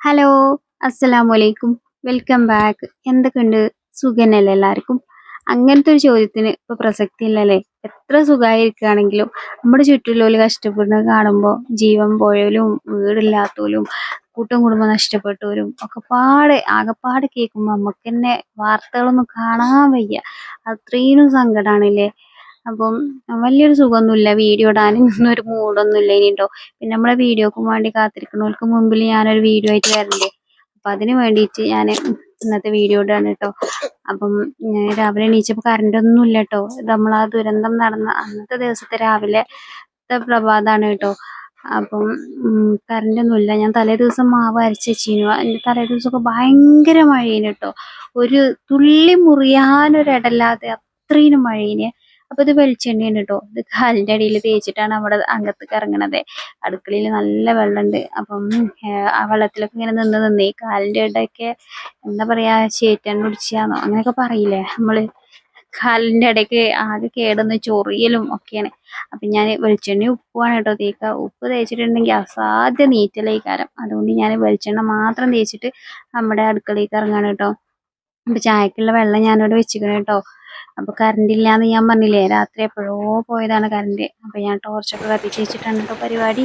Hello അസ്സലാമു അലൈക്കും welcome back എന്തൊക്കെയുണ്ട്? സുഖനല്ലേ എല്ലാവർക്കും? അങ്ങനത്തെ ഒരു ചോദ്യത്തിന് ഇപ്പൊ പ്രസക്തി ഇല്ലല്ലേ എത്ര സുഖമായിരിക്കുകയാണെങ്കിലും നമ്മുടെ ചുറ്റുള്ളവര് കഷ്ടപ്പെടുന്നത് കാണുമ്പോൾ ജീവൻ പോയാലും വീടില്ലാത്തവരും കൂട്ടം കുടുംബം നഷ്ടപ്പെട്ടവരും ഒക്കെ പാടെ ആകെപ്പാടെ കേൾക്കുമ്പോൾ നമുക്ക് തന്നെ വാർത്തകളൊന്നും കാണാൻ വയ്യ. അത്രയും സങ്കടമാണല്ലേ അപ്പം വലിയൊരു സുഖമൊന്നുമില്ല. വീഡിയോ ഇടാനും ഒന്നും ഒരു മൂഡൊന്നുമില്ല ഇനി ട്ടോ പിന്നെ നമ്മളെ വീഡിയോക്കും വേണ്ടി കാത്തിരിക്കുന്നവർക്ക് മുമ്പിൽ ഞാനൊരു വീഡിയോ ആയിട്ട് വരണ്ടേ? അപ്പൊ അതിന് വേണ്ടിയിട്ട് ഞാൻ ഇന്നത്തെ വീഡിയോ ഇടാണ് കേട്ടോ. അപ്പം രാവിലെ എണീച്ചപ്പോൾ കറണ്ട് ഒന്നും ഇല്ല കേട്ടോ. നമ്മൾ നമ്മളാ ദുരന്തം നടന്ന അന്നത്തെ ദിവസത്തെ രാവിലെ പ്രഭാതമാണ് കേട്ടോ. അപ്പം കറണ്ട് ഒന്നുമില്ല ഞാൻ തലേ ദിവസം മാവ് അരച്ച് വെച്ചിരുന്നു. എന്റെ തലേ ദിവസമൊക്കെ ഭയങ്കര മഴയിന് കേട്ടോ. ഒരു തുള്ളി മുറിയാനൊരിടല്ലാതെ അത്രയും മഴയേന് അപ്പൊ ഇത് വെളിച്ചെണ്ണയാണ് കേട്ടോ ഇത് കാലിന്റെ അടിയിൽ തേച്ചിട്ടാണ് നമ്മുടെ അംഗത്തേക്ക് ഇറങ്ങണത്. അടുക്കളയിൽ നല്ല വെള്ളമുണ്ട്. അപ്പം ആ വെള്ളത്തിലൊക്കെ ഇങ്ങനെ നിന്ന് നിന്ന് ഈ കാലിന്റെ ഇടയൊക്കെ എന്താ പറയാ ചേറ്റാൻ പിടിച്ചാന്നോ? അങ്ങനെയൊക്കെ പറയില്ലേ നമ്മൾ? കാലിന്റെ ഇടയ്ക്ക് ആകെ കേടുന്ന ചൊറിയലും ഒക്കെയാണ്. അപ്പൊ ഞാൻ വെളിച്ചെണ്ണ ഉപ്പുമാണ് കേട്ടോ തേക്കുക ഉപ്പ് തേച്ചിട്ടുണ്ടെങ്കിൽ അസാധ്യ നീറ്റലേക്കാരം അതുകൊണ്ട് ഞാൻ വെളിച്ചെണ്ണ മാത്രം തേച്ചിട്ട് നമ്മുടെ അടുക്കളയിലേക്ക് ഇറങ്ങാണ് കേട്ടോ അപ്പൊ ചായക്കുള്ള വെള്ളം ഞാനിവിടെ വെച്ചിരിക്കണം കേട്ടോ അപ്പൊ കറണ്ട് ഇല്ലാന്ന് ഞാൻ പറഞ്ഞില്ലേ രാത്രി എപ്പോഴോ പോയതാണ് കറണ്ട് അപ്പൊ ഞാൻ ടോർച്ചൊക്കെ കത്തിച്ച് വെച്ചിട്ടാണ് കേട്ടോ പരിപാടി.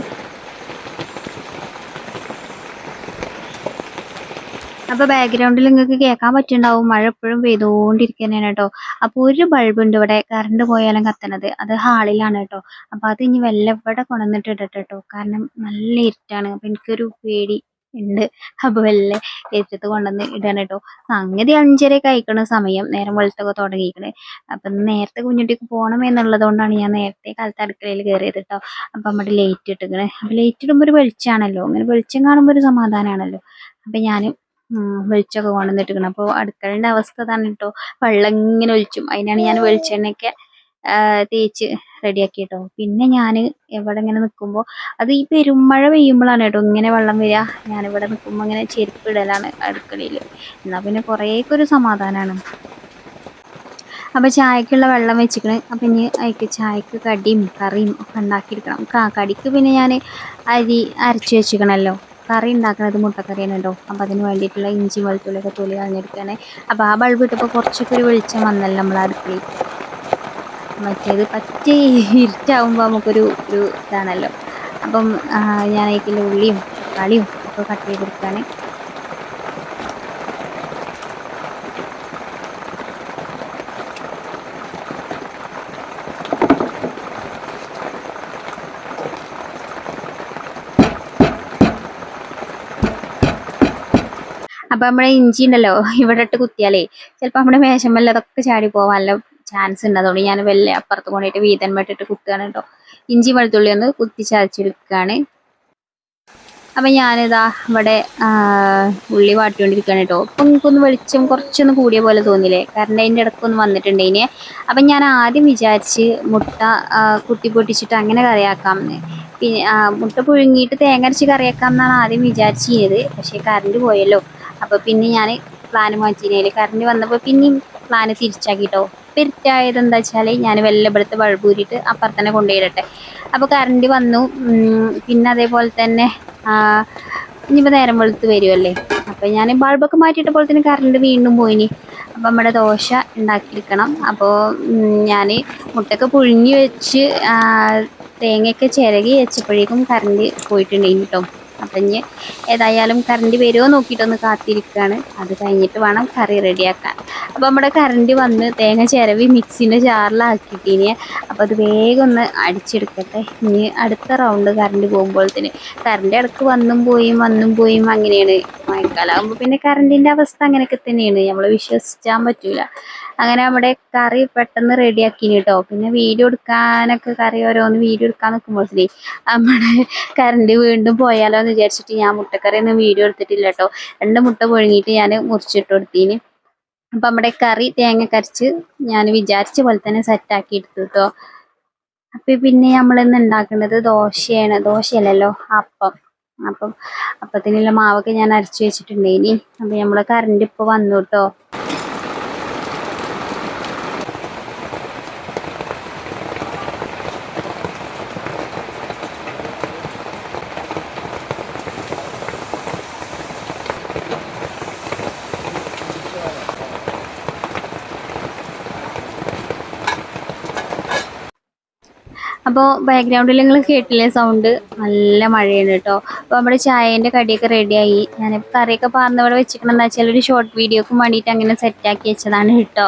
അപ്പൊ ബാക്ക്ഗ്രൗണ്ടിൽ നിങ്ങൾക്ക് കേൾക്കാൻ പറ്റുന്നുണ്ടാവും മഴ എപ്പോഴും പെയ്തുകൊണ്ടിരിക്കുന്നതാണ് കേട്ടോ അപ്പൊ ഒരു ബൾബ് ഉണ്ട് ഇവിടെ കറണ്ട് പോയാലും കത്തണത്. അത് ഹാളിലാണ് കേട്ടോ അപ്പൊ അത് ഇനി വല്ല ഇവിടെ കൊണ്ടുവന്നിട്ട് ഇടട്ടെ കേട്ടോ കാരണം നല്ല ഇരുട്ടാണ്. അപ്പൊ എനിക്കൊരു പേടി. ഉണ്ട്. അപ്പൊ വല്ല ഏറ്റത്ത് കൊണ്ടുവന്ന് ഇടാണ് കേട്ടോ. സംഗതി അഞ്ചരയൊക്കെ അയക്കണ സമയം നേരം വെളുത്തൊക്കെ തുടങ്ങിയിരിക്കണേ അപ്പൊ നേരത്തെ കുഞ്ഞുട്ടിക്ക് പോകണം എന്നുള്ളത് കൊണ്ടാണ് ഞാൻ നേരത്തെ കാലത്ത് അടുക്കളയിൽ കയറിയത് കേട്ടോ. അപ്പൊ നമ്മുടെ ലേറ്റ് ഇട്ടിക്കണേ. അപ്പൊ ലേറ്റ് ഇടുമ്പോ ഒരു വെളിച്ചാണല്ലോ അങ്ങനെ വെളിച്ചം കാണുമ്പോൾ ഒരു സമാധാനമാണല്ലോ അപ്പൊ ഞാൻ വെളിച്ചമൊക്കെ കൊണ്ടുവന്നിട്ടിരിക്കണം. അപ്പോൾ അടുക്കളേന്റെ അവസ്ഥ തന്നെ കേട്ടോ. വെള്ളം ഇങ്ങനെ ഒലിച്ചും. അതിനാണ് ഞാൻ വെളിച്ചെണ്ണയൊക്കെ തേച്ച് റെഡിയാക്കി കേട്ടോ പിന്നെ ഞാൻ എവിടെ ഇങ്ങനെ നിൽക്കുമ്പോൾ അത് ഈ പെരുമഴ പെയ്യുമ്പോഴാണ് കേട്ടോ ഇങ്ങനെ വെള്ളം വരിക. ഞാനിവിടെ നിൽക്കുമ്പോൾ ഇങ്ങനെ ചെരുപ്പ് ഇടലാണ് അടുക്കളയിൽ എന്നാൽ പിന്നെ കുറേയൊക്കെ ഒരു സമാധാനമാണ് അപ്പോൾ ചായക്കുള്ള വെള്ളം വെച്ചിക്കണ്. അപ്പം ഇനി അതിക്ക് ചായക്ക് കടിയും കറിയും ഒക്കെ ഉണ്ടാക്കിയെടുക്കണം. കടിക്ക് പിന്നെ ഞാൻ അരി അരച്ച് വെച്ചിക്കണമല്ലോ കറി ഉണ്ടാക്കുന്നത് മുട്ടക്കറിയാണ് കേട്ടോ. അപ്പം അതിന് വേണ്ടിയിട്ടുള്ള ഇഞ്ചി വെളുത്തുള്ളിയൊക്കെ തൊലി കളഞ്ഞെടുക്കുകയാണ് അപ്പോൾ ആ ബൾബ് ഇട്ടപ്പോൾ കുറച്ചൊക്കെ ഒരു വെളിച്ചം വന്നല്ലോ നമ്മൾ അടുക്കളയിൽ മറ്റേത് പച്ച ഇരുട്ടാവുമ്പോൾ നമുക്കൊരു ഒരു ഇതാണല്ലോ. അപ്പം ഞാൻ അതിൽ ഉള്ളിയും തക്കാളിയും ഒക്കെ കട്ട് ചെയ്തെടുക്കുകയാണ് അപ്പം നമ്മുടെ ഇഞ്ചി ഉണ്ടല്ലോ ഇവിടെ ഇട്ട് കുത്തിയാലേ ചിലപ്പോൾ നമ്മുടെ മേശമ്മല്ല അതൊക്കെ ചാടി പോവാനല്ലോ ചാൻസ് ഉണ്ട്. അതുകൊണ്ട് ഞാൻ വല്ല അപ്പുറത്ത് കൊണ്ടിട്ട് വീതൻ വെട്ടിട്ട് കുത്തുകയാണ് കേട്ടോ ഇഞ്ചി വെളുത്തുള്ളി ഒന്ന് കുത്തി ചതച്ചെടുക്കുകയാണ് അപ്പം ഞാനിതാ ഇവിടെ ഉള്ളി വാട്ടിക്കൊണ്ടിരിക്കുകയാണ് കേട്ടോ. അപ്പം എനിക്കൊന്ന് വെളിച്ചം കുറച്ചൊന്ന് കൂടിയ പോലെ തോന്നില്ലേ കാരണം അതിന്റെ ഇടയ്ക്കൊന്ന് വന്നിട്ടുണ്ട് ഇനി. അപ്പം ഞാൻ ആദ്യം വിചാരിച്ച് മുട്ട കുത്തി പൊട്ടിച്ചിട്ട് അങ്ങനെ കറിയാക്കാം പിന്നെ മുട്ട പുഴുങ്ങിയിട്ട് തേങ്ങ അരച്ച് കറിയാക്കാം എന്നാണ് ആദ്യം വിചാരിച്ചത് പക്ഷേ കറണ്ട് പോയല്ലോ. അപ്പോൾ പിന്നെ ഞാൻ പ്ലാൻ മാറ്റിനേൽ കറണ്ട് വന്നപ്പോൾ പിന്നെയും പ്ലാന് തിരിച്ചാക്കിട്ടോ. പെരുറ്റായത് എന്താ വെച്ചാൽ ഞാൻ വെല്ലപ്പെടുത്ത് ബൾബ് ഊരിയിട്ട് അപ്പുറത്തന്നെ കൊണ്ടുപോയിടട്ടെ. അപ്പോൾ കറണ്ട് വന്നു. പിന്നെ അതേപോലെ തന്നെ ഇനിയിപ്പോൾ നേരം വെളുത്ത് വരുമല്ലേ അപ്പോൾ ഞാൻ ബൾബൊക്കെ മാറ്റിയിട്ടപ്പോൾ തന്നെ കറണ്ട് വീണ്ടും പോയിനി. അപ്പോൾ നമ്മുടെ ദോശ ഉണ്ടാക്കിയിരിക്കണം അപ്പോൾ ഞാൻ മുട്ടൊക്കെ പുഴുങ്ങി വെച്ച് തേങ്ങയൊക്കെ ചിരകി വെച്ചപ്പോഴേക്കും കറണ്ട് പോയിട്ടുണ്ടെങ്കിൽ കേട്ടോ അപ്പം ഇനി ഏതായാലും കറണ്ട് വരുമോ നോക്കിയിട്ടൊന്ന് കാത്തിരിക്കുകയാണ് അത് കഴിഞ്ഞിട്ട് വേണം കറി റെഡിയാക്കാൻ അപ്പോൾ നമ്മുടെ കറണ്ട് വന്ന് തേങ്ങ ചിരവി മിക്സിന്റെ ജാറിലാക്കിയിട്ടിനി അപ്പോൾ അത് വേഗം ഒന്ന് അടിച്ചെടുക്കട്ടെ. ഇനി അടുത്ത റൗണ്ട് കറണ്ട് പോകുമ്പോഴത്തേന് കറണ്ട് ഇടയ്ക്ക് വന്നും പോയും വന്നും പോയും അങ്ങനെയാണ് മഴക്കാലമാകുമ്പോൾ പിന്നെ കറണ്ടിന്റെ അവസ്ഥ അങ്ങനെയൊക്കെ തന്നെയാണ്. നമ്മൾ വിശ്വസിക്കാൻ പറ്റൂല. അങ്ങനെ നമ്മുടെ കറി പെട്ടെന്ന് റെഡിയാക്കി കേട്ടോ പിന്നെ വീഡിയോ എടുക്കാനൊക്കെ കറി ഓരോന്ന് വീഡിയോ എടുക്കാൻ നിൽക്കുമ്പോൾ നമ്മുടെ കറണ്ട് വീണ്ടും പോയാലോ എന്ന് വിചാരിച്ചിട്ട് ഞാൻ മുട്ടക്കറി ഒന്നും വീഡിയോ എടുത്തിട്ടില്ല കേട്ടോ രണ്ട് മുട്ട പുഴുങ്ങിയിട്ട് ഞാൻ മുറിച്ചിട്ട് കൊടുത്തിന്. അപ്പം നമ്മുടെ കറി തേങ്ങ കരച്ച് ഞാൻ വിചാരിച്ച പോലെ തന്നെ സെറ്റാക്കി എടുത്തു കേട്ടോ അപ്പം പിന്നെ നമ്മൾ ഇന്ന് ഉണ്ടാക്കുന്നത് ദോശയാണ്. ദോശയല്ലല്ലോ അപ്പം. അപ്പം അപ്പത്തിനുള്ള മാവൊക്കെ ഞാൻ അരച്ച് വെച്ചിട്ടുണ്ടേനി അപ്പം നമ്മൾ കറണ്ട് ഇപ്പോൾ വന്നു കേട്ടോ അപ്പോൾ ബാക്ക്ഗ്രൗണ്ടിൽ നിങ്ങൾ കേട്ടില്ലേ സൗണ്ട് നല്ല മഴയാണ് കേട്ടോ അപ്പോൾ നമ്മുടെ ചായേന്റെ കടിയൊക്കെ റെഡിയായി ഞാനിപ്പോൾ കറിയൊക്കെ പാർന്ന് വെച്ചിരിക്കണമെന്ന് വെച്ചാൽ ഒരു ഷോർട്ട് വീഡിയോക്ക് വേണ്ടിയിട്ട് അങ്ങനെ സെറ്റാക്കി വെച്ചതാണ് കേട്ടോ.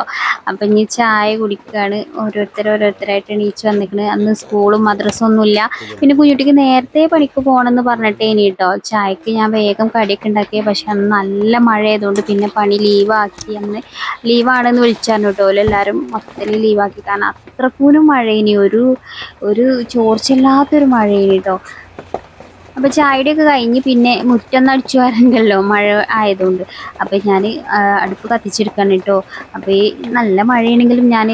അപ്പം ഇനി ചായ കുടിക്കുകയാണ് ഓരോരുത്തർ ഓരോരുത്തരായിട്ട് എണീച്ച് വന്നിരിക്കുന്നത് അന്ന് സ്കൂളും മദ്രസും ഒന്നുമില്ല. പിന്നെ കുഞ്ഞുട്ടിക്ക് നേരത്തെ പണിക്ക് പോകണമെന്ന് പറഞ്ഞിട്ടേ ഇനി കേട്ടോ. ചായക്ക് ഞാൻ വേഗം കടിയൊക്കെ ഉണ്ടാക്കിയ. പക്ഷെ അന്ന് നല്ല മഴ ആയതുകൊണ്ട് പിന്നെ പണി ലീവാക്കി അന്ന് ലീവാണെന്ന് വിളിച്ചാണ് കേട്ടോ. എല്ലാവരും മൊത്തത്തിൽ ലീവാക്കി കാരണം അത്രക്കൂനും ഇനി ഒരു ഒരു ചോർച്ചയില്ലാത്തൊരു മഴയാണ് കേട്ടോ. അപ്പോൾ ചായയുടെയൊക്കെ കഴിഞ്ഞ് പിന്നെ മുറ്റൊന്നും അടിച്ചു വരണ്ടല്ലോ മഴ ആയതുകൊണ്ട്. അപ്പോൾ ഞാൻ അടുപ്പ് കത്തിച്ചെടുക്കാണ് കേട്ടോ. അപ്പോൾ ഈ നല്ല മഴയാണെങ്കിലും ഞാൻ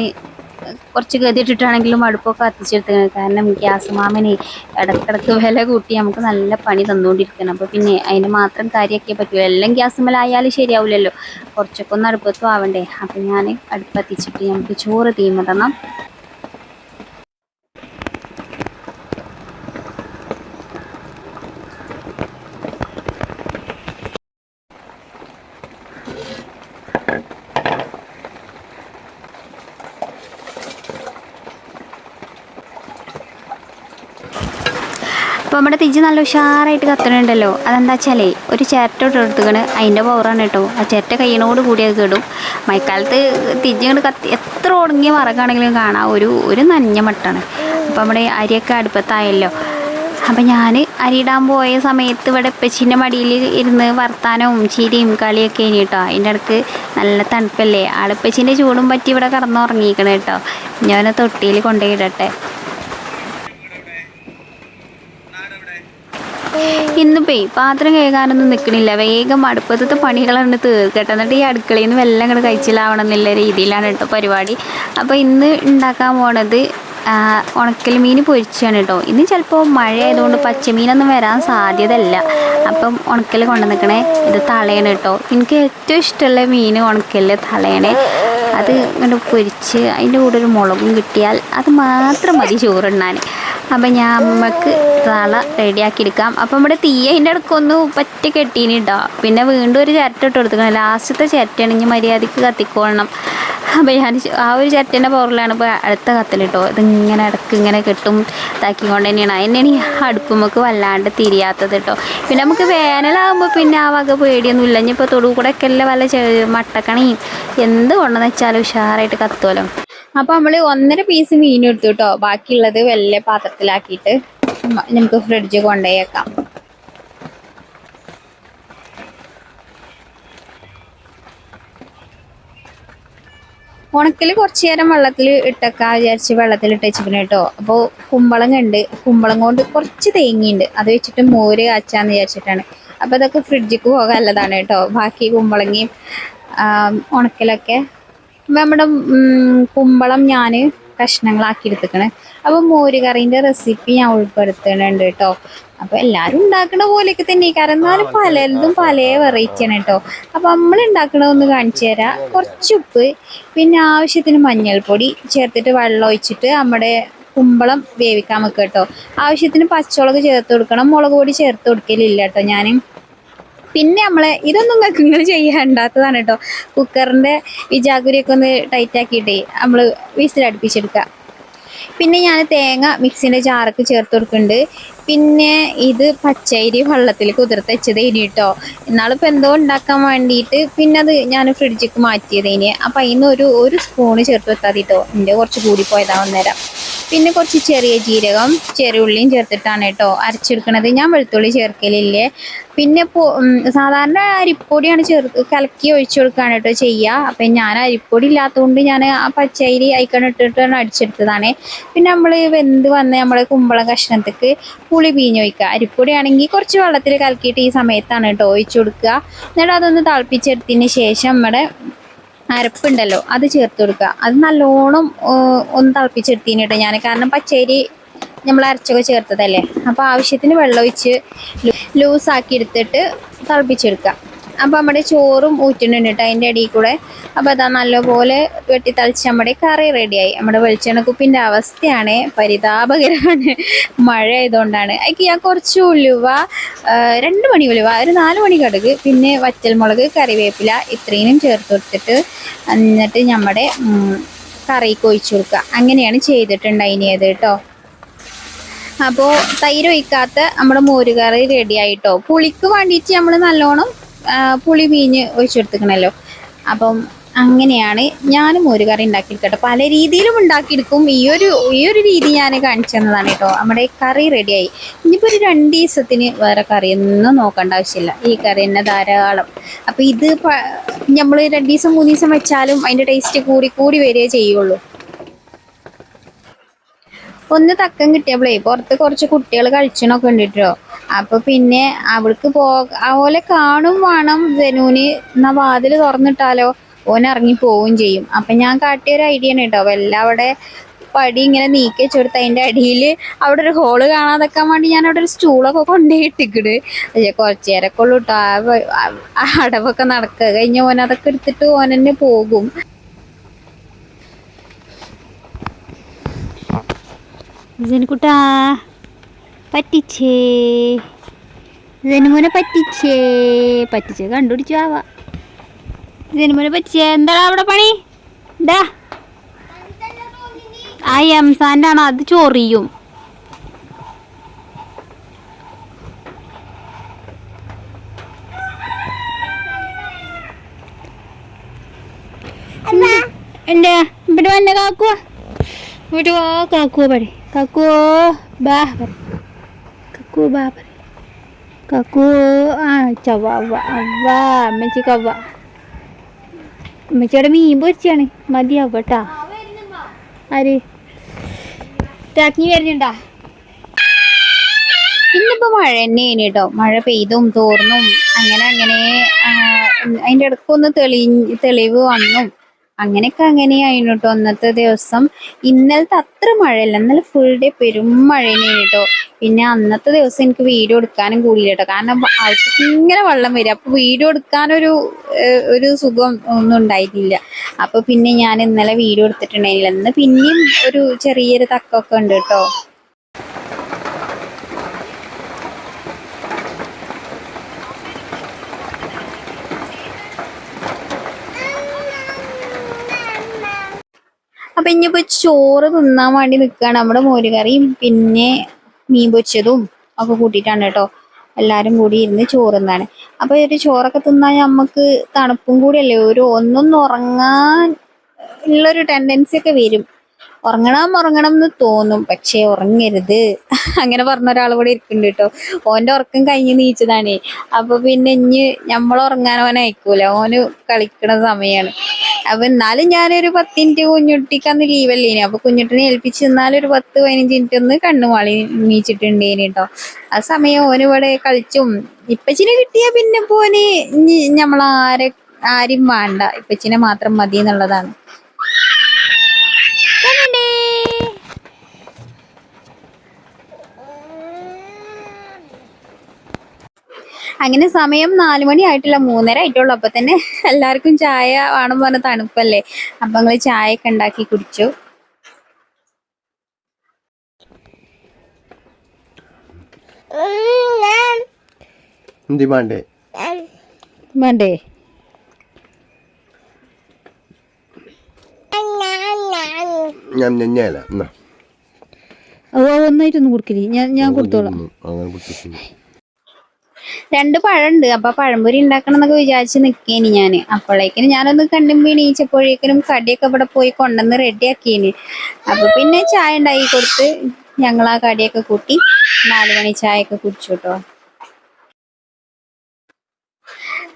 കുറച്ച് ഗതിയിട്ടിട്ടാണെങ്കിലും അടുപ്പൊക്കെ കത്തിച്ചെടുത്തത് കാരണം ഗ്യാസ് മാമിനെ ഇടക്കിടക്ക് വില കൂട്ടി നമുക്ക് നല്ല പണി തന്നുകൊണ്ടിരിക്കണം അപ്പോൾ പിന്നെ അതിന് മാത്രം കാര്യമാക്കിയേ പറ്റൂ. എല്ലാം ഗ്യാസ് മേലായാലും ശരിയാവില്ലല്ലോ കുറച്ചൊക്കെ ഒന്ന് അടുപ്പത്തും ആവണ്ടേ. അപ്പോൾ ഞാൻ അടുപ്പ് കത്തിച്ചിട്ട് നമുക്ക് ചോറ് തീമടണം അപ്പോൾ നമ്മുടെ തിജ് നല്ല ഉഷാറായിട്ട് കത്തണുണ്ടല്ലോ അതെന്താ വെച്ചാലേ ഒരു ചിരട്ടോട്ട് എടുത്തുകണ് അതിന്റെ പവറാണ് കേട്ടോ. ആ ചിരട്ട കയ്യണോട് കൂടി അത് കേടും. മഴക്കാലത്ത് തിജ് കൊണ്ട് കത്തി എത്ര ഉടങ്ങിയ വറകാണെങ്കിലും കാണാം. ഒരു ഒരു നഞ്ഞ മട്ടാണ്. അപ്പോൾ നമ്മുടെ അരിയൊക്കെ അടുപ്പത്തായല്ലോ. അപ്പം ഞാൻ അരിയിടാൻ പോയ സമയത്ത് ഇവിടെ ഉപ്പച്ചിന്റെ മടിയിൽ ഇരുന്ന് വർത്താനവും ചിരിയും കളിയൊക്കെ ഇനി കേട്ടോ. അതിന്റെ ഇടയ്ക്ക് നല്ല തണുപ്പല്ലേ? ആളിപ്പച്ചീന്റെ ചൂടും പറ്റി ഇവിടെ കിടന്നുറങ്ങിയിരിക്കണം കേട്ടോ. ഞാൻ തൊട്ടിയിൽ കൊണ്ടുപോയി ഇടട്ടെ ഇന്നിപ്പേ പാത്രം കഴുകാനൊന്നും നിൽക്കണില്ല വേഗം അടുപ്പത്തെ പണികളാണ് തീർക്കട്ടെ. എന്നിട്ട് ഈ അടുക്കളയിൽ നിന്ന് വെല്ലം കൂടെ കഴിച്ചിലാവണം എന്നുള്ള രീതിയിലാണ് കേട്ടോ പരിപാടി. അപ്പോൾ ഇന്ന് ഉണ്ടാക്കാൻ പോണത് ഉണക്കൽ മീൻ പൊരിച്ചാണ് കേട്ടോ. ഇന്ന് ചിലപ്പോൾ മഴ ആയതുകൊണ്ട് പച്ചമീനൊന്നും വരാൻ സാധ്യതയല്ല. അപ്പം ഉണക്കൽ കൊണ്ടു നിൽക്കണേ ഇത് തളയാണ് കേട്ടോ. എനിക്ക് ഏറ്റവും ഇഷ്ടമുള്ള മീൻ ഉണക്കലിൽ തളയാണ്. അത് ഇങ്ങനെ പൊരിച്ച് അതിന്റെ കൂടെ ഒരു മുളകും കിട്ടിയാൽ അത് മാത്രം മതി ചോറുണ്ണാൻ. അപ്പം ഞാൻ അമ്മയ്ക്ക് തള റെഡിയാക്കി എടുക്കാം അപ്പം നമ്മുടെ തീയ അതിന്റെ ഇടയ്ക്കൊന്ന് പറ്റി കെട്ടീനി കേട്ടോ പിന്നെ വീണ്ടും ഒരു ചിരട്ട ഇട്ട് കൊടുക്കണം ലാസ്റ്റത്തെ ചിരട്ടയാണെങ്കിൽ മര്യാദയ്ക്ക് കത്തിക്കോളണം. അപ്പം ഞാൻ ആ ഒരു ചിരട്ടേന്റെ പവറിലാണ് ഇപ്പോൾ അടുത്ത കത്തൽ കേട്ടോ ഇതിങ്ങനെ ഇടയ്ക്ക് ഇങ്ങനെ കെട്ടും ഇതാക്കിക്കൊണ്ട് തന്നെയാണ്. അതിനാണ് ഈ അടുപ്പുമ്മക്ക് വല്ലാണ്ട് തിരിയാത്തത് കേട്ടോ പിന്നെ നമുക്ക് വേനലാകുമ്പോൾ പിന്നെ ആ വക പേടിയൊന്നുമില്ല. ഇനിയിപ്പോൾ തൊടു കൂടെ ഒക്കെ എല്ലാം വല്ല മട്ടക്കണി എന്ത് കൊണ്ടെന്ന് വെച്ചാലും ഉഷാറായിട്ട് കത്തുമല്ലോ അപ്പോൾ നമ്മൾ ഒന്നര പീസ് മീൻ എടുത്തു കേട്ടോ ബാക്കിയുള്ളത് വലിയ പാത്രത്തിലാക്കിയിട്ട് നമുക്ക് ഫ്രിഡ്ജ് കൊണ്ടുപോയേക്കാം ഉണക്കിൽ കുറച്ച് നേരം വെള്ളത്തിൽ ഇട്ടേക്കാ വിചാരിച്ച് വെള്ളത്തിൽ ഇട്ട് വെച്ചിരിക്കണ കേട്ടോ അപ്പോൾ കുമ്പളങ്ങ ഉണ്ട് കുമ്പളം കൊണ്ട് കുറച്ച് തേങ്ങയുണ്ട്. അത് വെച്ചിട്ട് മോര് കാച്ചാന്ന് വിചാരിച്ചിട്ടാണ്. അപ്പോൾ ഇതൊക്കെ ഫ്രിഡ്ജിക്ക് പോകാൻ നല്ലതാണ് കേട്ടോ ബാക്കി കുമ്പളങ്ങയും ഉണക്കലൊക്കെ നമ്മുടെ കുമ്പളം ഞാൻ കഷ്ണങ്ങളാക്കി എടുത്തിക്കണേ അപ്പോൾ മോരുകറീന്റെ റെസിപ്പി ഞാൻ ഉൾപ്പെടുത്തണുണ്ട് കേട്ടോ. അപ്പോൾ എല്ലാവരും ഉണ്ടാക്കണ പോലെയൊക്കെ തന്നെ കാരണം എന്നാലും പലതും പല വെറൈറ്റിയാണ് കേട്ടോ. അപ്പോൾ നമ്മൾ ഉണ്ടാക്കണതൊന്ന് കാണിച്ചു തരാം. കുറച്ച് ഉപ്പ് പിന്നെ ആവശ്യത്തിന് മഞ്ഞൾപ്പൊടി ചേർത്തിട്ട് വെള്ളം ഒഴിച്ചിട്ട് നമ്മുടെ കുമ്പളം വേവിക്കാൻ വെക്കുക കേട്ടോ. ആവശ്യത്തിന് പച്ചമുളക് ചേർത്ത് കൊടുക്കണം. മുളക് പൊടി ചേർത്ത് കൊടുക്കലില്ല കേട്ടോ ഞാൻ പിന്നെ നമ്മളെ ഇതൊന്നും നിങ്ങൾക്ക് നിങ്ങൾ ചെയ്യാണ്ടാത്തതാണ് കേട്ടോ കുക്കറിന്റെ വിജാഗുരിയൊക്കെ ഒന്ന് ടൈറ്റ് ആക്കിയിട്ടേ നമ്മൾ വിസിലടുപ്പിച്ചെടുക്കുക പിന്നെ ഞാൻ തേങ്ങ മിക്സിന്റെ ജാറൊക്കെ ചേർത്ത് കൊടുക്കുന്നുണ്ട്. പിന്നെ ഇത് പച്ചരി വെള്ളത്തിൽ കുതിർത്ത് വെച്ചത് ഇനി കേട്ടോ എന്നാളിപ്പോൾ എന്തോ ഉണ്ടാക്കാൻ വേണ്ടിയിട്ട് പിന്നെ അത് ഞാൻ ഫ്രിഡ്ജിക്ക് മാറ്റിയത് ഇനി. അപ്പം അതിന് ഒരു ഒരു സ്പൂണ് ചേർത്ത് വെക്കാതി കേട്ടോ എന്റെ കുറച്ച് കൂടി പോയതാ അന്നേരം. പിന്നെ കുറച്ച് ചെറിയ ജീരകം ചെറിയ ഉള്ളിയും ചേർത്തിട്ടാണ് കേട്ടോ അരച്ചെടുക്കണത്. ഞാൻ വെളുത്തുള്ളി ചേർക്കലില്ലേ? പിന്നെ സാധാരണ അരിപ്പൊടിയാണ് ചെറു കലക്കി ഒഴിച്ചു കൊടുക്കുകയാണ് കേട്ടോ ചെയ്യുക. അപ്പം ഞാൻ അരിപ്പൊടി ഇല്ലാത്തതുകൊണ്ട് ഞാൻ ആ പച്ചരി അയക്കണ ഇട്ടിട്ടാണ് അടിച്ചെടുത്തതാണ്. പിന്നെ നമ്മൾ വെന്ത് വന്ന് നമ്മൾ കുമ്പളം കഷ്ണത്തേക്ക് പുളി പിഞ്ഞ് അരിപ്പൊടി ആണെങ്കിൽ കുറച്ച് വെള്ളത്തിൽ കലക്കിയിട്ട് ഈ സമയത്താണ് കേട്ടോ ഒഴിച്ചു കൊടുക്കുക. എന്നിട്ട് അതൊന്ന് തിളപ്പിച്ചെടുത്തതിന് ശേഷം നമ്മുടെ അരപ്പുണ്ടല്ലോ അത് ചേർത്ത് കൊടുക്കുക. അത് നല്ലോണം ഒന്ന് തിളപ്പിച്ചെടുത്തിന് കേട്ടോ ഞാൻ. കാരണം പച്ചരി നമ്മൾ അരച്ചൊക്കെ ചേർത്തതല്ലേ. അപ്പോൾ ആവശ്യത്തിന് വെള്ളം ഒഴിച്ച് ലൂസാക്കി എടുത്തിട്ട് തിളപ്പിച്ചെടുക്കാം അപ്പോൾ നമ്മുടെ ചോറും ഊറ്റുന്നുണ്ട് കേട്ടോ അതിന്റെ അടിയിൽ കൂടെ. അപ്പോൾ അതാ നല്ലപോലെ വെട്ടി തളിച്ച് നമ്മുടെ കറി റെഡിയായി നമ്മുടെ വെളിച്ചെണ്ണ കുപ്പിന്റെ അവസ്ഥയാണ് പരിതാപകരമാണ്. മഴ ആയതുകൊണ്ടാണ്. അതിക്ക് ഞാൻ കുറച്ച് ഉലുവ രണ്ട് മണി ഉലുവ ഒരു നാല് മണി കടുക് പിന്നെ വറ്റൽമുളക് കറിവേപ്പില ഇത്രയും ചേർത്ത് കൊടുത്തിട്ട് എന്നിട്ട് നമ്മുടെ കറി ഒഴിച്ചു കൊടുക്കുക. അങ്ങനെയാണ് ചെയ്തിട്ടുണ്ടായിനിയത് കേട്ടോ അപ്പോൾ തൈര് ഒഴിക്കാത്ത നമ്മുടെ മോരുകറി റെഡി ആയിട്ടോ? പുളിക്ക് വേണ്ടിയിട്ട് നമ്മൾ നല്ലോണം പുളി മീഞ്ഞ് ഒഴിച്ചെടുത്തിക്കണല്ലോ. അപ്പം അങ്ങനെയാണ് ഞാൻ മോരുകറി ഉണ്ടാക്കിയെടുക്കട്ടെ പല രീതിയിലും ഉണ്ടാക്കിയെടുക്കും. ഈ ഒരു ഈ ഒരു രീതി ഞാൻ കാണിച്ചു തന്നതാണ് കേട്ടോ. നമ്മുടെ കറി റെഡിയായി ഇനിയിപ്പോൾ ഒരു രണ്ട് ദിവസത്തിന് വേറെ കറിയൊന്നും നോക്കേണ്ട ആവശ്യമില്ല. ഈ കറി തന്നെ ധാരാളം. അപ്പോൾ ഇത് നമ്മൾ രണ്ട് ദിവസം മൂന്ന് ദിവസം വെച്ചാലും അതിന്റെ ടേസ്റ്റ് കൂടി കൂടി വരികയേ ചെയ്യുള്ളൂ. ഒന്ന് തക്കം കിട്ടിയപ്പോഴേ പുറത്ത് കുറച്ച് കുട്ടികൾ കഴിച്ചണൊക്കെ ഉണ്ടിട്ടോ അപ്പൊ പിന്നെ അവൾക്ക് പോ അവലെ കാണും വേണം ജനൂന് എന്നാ വാതിൽ തുറന്നിട്ടാലോ ഓൻ ഇറങ്ങി പോവുകയും ചെയ്യും. അപ്പൊ ഞാൻ കാട്ടിയ ഒരു ഐഡിയ ആണ് കേട്ടോ വല്ല അവിടെ പടി ഇങ്ങനെ നീക്കി വെച്ചെടുത്ത് അതിന്റെ അടിയിൽ അവിടെ ഒരു ഹോൾ കാണാതെക്കാൻ വേണ്ടി ഞാൻ അവിടെ ഒരു സ്റ്റൂളൊക്കെ കൊണ്ടുപോയി ഇട്ടിക്കിട് പക്ഷെ കുറച്ചു നേരമൊക്കെ ഉള്ളു കേട്ടോ ആ അടവൊക്കെ നടക്കുക. കഴിഞ്ഞ ഓൻ അതൊക്കെ എടുത്തിട്ട് ഓൻ പോകും. ജനക്കുട്ടാ പറ്റിച്ചേ. ജനുമോനെ പറ്റിച്ചേ. പറ്റിച്ചേ കണ്ടുപിടിച്ചു ആവാ. ജനുമോനെ പറ്റിച്ചേ. എന്താടാ അവിടെ പണി? ഇതാ. ആ എംസാന്റെ ആണ് അത് ചൊറിയും. എന്റെ ഇവിടെ വന്ന കാക്കുവാ? ഇവിടെ കാക്കുവ പടി കാക്കുവോ ബാ പടി കാക്കു ബാ പടി ആ ചവ്വ അവ്വ അവ്വ അമ്മച്ചിക്ക് അവ്വ അമ്മച്ചിയുടെ മീൻ പൊരിച്ചാണ് മതിയാവും കേട്ടാ ആര് രാജ്ഞി വരുന്നുണ്ടാ ഇന്നിപ്പോ മഴ തന്നെയാണ് കേട്ടോ മഴ പെയ്തും തോർന്നും. അങ്ങനെ അങ്ങനെ ആ, അതിന്റെ ഇടയ്ക്കൊന്ന് തെളി തെളിവ് വന്നും. അങ്ങനെയൊക്കെ അങ്ങനെയായിരുന്നു കേട്ടോ അന്നത്തെ ദിവസം ഇന്നലത്തെ അത്ര മഴയല്ല. ഇന്നലെ ഫുൾ ഡേ പെരും മഴ തന്നെയാണ് കേട്ടോ പിന്നെ അന്നത്തെ ദിവസം എനിക്ക് വീഡിയോ എടുക്കാനും കൂടിയില്ല കേട്ടോ കാരണം ആൾക്ക് ഇങ്ങനെ വെള്ളം വരും. അപ്പോൾ വീഡിയോ എടുക്കാനൊരു ഒരു സുഖം ഒന്നും ഉണ്ടായിട്ടില്ല. അപ്പോൾ പിന്നെ ഞാൻ ഇന്നലെ വീഡിയോ എടുത്തിട്ടുണ്ടായിരുന്നില്ല ഇന്ന് പിന്നെയും ഒരു ചെറിയൊരു തക്കൊക്കെ ഉണ്ട് കേട്ടോ. അപ്പൊ ഇനിയിപ്പോ ചോറ് തിന്നാൻ വേണ്ടി നിൽക്കുകയാണ് നമ്മുടെ മോരുകറിയും പിന്നെ മീൻ പൊരിച്ചതും ഒക്കെ കൂട്ടിയിട്ടാണ് കേട്ടോ എല്ലാരും കൂടി ഇരുന്ന് ചോറ് തിന്നാണ് അപ്പൊ ഒരു ചോറൊക്കെ തിന്നാൽ നമുക്ക് തണുപ്പും കൂടിയല്ലേ? ഒരു ഒന്നൊന്നുറങ്ങാൻ ഉള്ളൊരു ടെൻഡൻസി ഒക്കെ വരും. ഉറങ്ങണം ഉറങ്ങണം എന്ന് തോന്നും. പക്ഷേ ഉറങ്ങരുത്. അങ്ങനെ പറഞ്ഞ ഒരാൾ കൂടെ ഇരിക്കുന്നുണ്ട് കേട്ടോ ഓന്റെ ഉറക്കം കഴിഞ്ഞ് നീച്ചതാണ്. അപ്പൊ പിന്നെ ഇഞ്ഞ് നമ്മൾ ഉറങ്ങാൻ ഓൻ അയക്കൂല. ഓന് കളിക്കണ സമയാണ്. അപ്പൊ എന്നാലും ഞാനൊരു പത്ത് മിനിറ്റ് കുഞ്ഞുട്ടിക്ക് അന്ന് ലീവല്ലേ ഇനി അപ്പൊ കുഞ്ഞുട്ടിനെ ഏൽപ്പിച്ച് എന്നാലും ഒരു പത്ത് പതിനഞ്ച് മിനിറ്റ് ഒന്ന് കണ്ണുമാളി നീച്ചിട്ടുണ്ടേനി കേട്ടോ ആ സമയം ഓന് ഇവിടെ കളിച്ചും. ഇപ്പച്ചിനെ കിട്ടിയാൽ പിന്നെ പോന് നമ്മളാരെ ആരും വേണ്ട. ഇപ്പച്ചിനെ മാത്രം മതി എന്നുള്ളതാണ്. അങ്ങനെ സമയം നാല് മണി ആയിട്ടില്ല മൂന്നര ആയിട്ടുള്ളൂ. അപ്പൊ തന്നെ എല്ലാവർക്കും ചായ ആണെന്ന് പറഞ്ഞ തണുപ്പല്ലേ? അപ്പൊ ഞങ്ങൾ ചായ ഒക്കെ ഉണ്ടാക്കി കുടിച്ചു. വേണ്ടേ? വേണ്ടേ? ഞാൻ ഒന്നായിട്ടൊന്നും കൊടുക്കില്ലേ ഞാൻ ഞാൻ കൊടുത്തോളാം. രണ്ട് പഴമുണ്ട്. അപ്പൊ പഴംപൊരി ഉണ്ടാക്കണം എന്നൊക്കെ വിചാരിച്ച് നിക്കേനി ഞാൻ അപ്പോഴേക്കിനും ഞാനൊന്ന് കണ്ടുമ്പോ എണീച്ചപ്പോഴേക്കിനും കടിയൊക്കെ ഇവിടെ പോയി കൊണ്ടുവന്ന് റെഡി ആക്കിയേന് അപ്പൊ പിന്നെ ചായ ഉണ്ടാക്കി കൊടുത്ത് ഞങ്ങൾ ആ കടിയൊക്കെ കൂട്ടി നാല് മണി ചായ ഒക്കെ കുടിച്ചു കേട്ടോ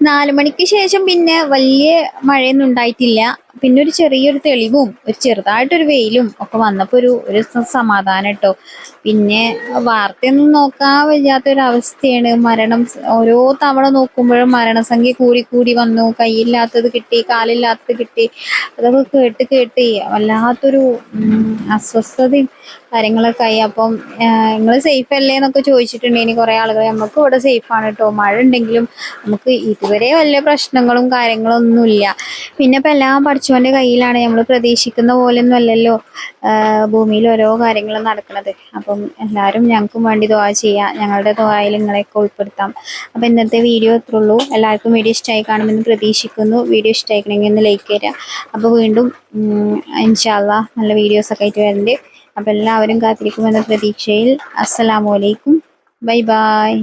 നാല് മണിക്ക് ശേഷം പിന്നെ വലിയ മഴയൊന്നും ഉണ്ടായിട്ടില്ല. പിന്നെ ഒരു ചെറിയൊരു തെളിവും ഒരു ചെറുതായിട്ടൊരു വെയിലും ഒക്കെ വന്നപ്പോൾ ഒരു ഒരു സമാധാനം കേട്ടോ പിന്നെ വാർത്തയൊന്നും നോക്കാൻ വയ്യാത്തൊരു അവസ്ഥയാണ് മരണം ഓരോ തവണ നോക്കുമ്പോഴും മരണസംഖ്യ കൂടി കൂടി വന്നു. കൈയില്ലാത്തത് കിട്ടി കാലില്ലാത്തത് കിട്ടി. അതൊക്കെ കേട്ട് കേട്ട് വല്ലാത്തൊരു അസ്വസ്ഥതയും കാര്യങ്ങളൊക്കെ ആയി. അപ്പം നിങ്ങൾ സേഫ് അല്ലേ എന്നൊക്കെ ചോദിച്ചിട്ടുണ്ട് ഇനി കുറേ ആളുകൾ നമുക്ക് ഇവിടെ സേഫ് ആണ് കേട്ടോ മഴ ഉണ്ടെങ്കിലും നമുക്ക് ഇതുവരെ വലിയ പ്രശ്നങ്ങളും കാര്യങ്ങളും ഒന്നുമില്ല പിന്നെ ഇപ്പൊ എല്ലാം പഠിച്ചോന്റെ കയ്യിലാണ് നമ്മൾ പ്രതീക്ഷിക്കുന്ന പോലെയൊന്നും അല്ലല്ലോ ഭൂമിയിൽ ഓരോ കാര്യങ്ങളും നടക്കുന്നത്. അപ്പം എല്ലാവരും ഞങ്ങൾക്കും വേണ്ടി ദുവാ ചെയ്യാം ഞങ്ങളുടെ ദുവായിൽ നിങ്ങളെയൊക്കെ ഉൾപ്പെടുത്താം. അപ്പം ഇന്നത്തെ വീഡിയോ ഇത്രേ ഉള്ളൂ. എല്ലാവർക്കും വീഡിയോ ഇഷ്ടമായി കാണുമെന്ന് പ്രതീക്ഷിക്കുന്നു. വീഡിയോ ഇഷ്ടമായിക്കണമെങ്കിൽ ഒന്ന് ലൈക്ക് തരാം അപ്പോൾ വീണ്ടും ഇൻഷാല്ല നല്ല വീഡിയോസൊക്കെ ആയിട്ട് വരുന്നുണ്ട്. അപ്പോൾ എല്ലാവരും കാത്തിരിക്കുമെന്ന പ്രതീക്ഷയിൽ. അസ്സലാമു അലൈക്കും. Bye bye.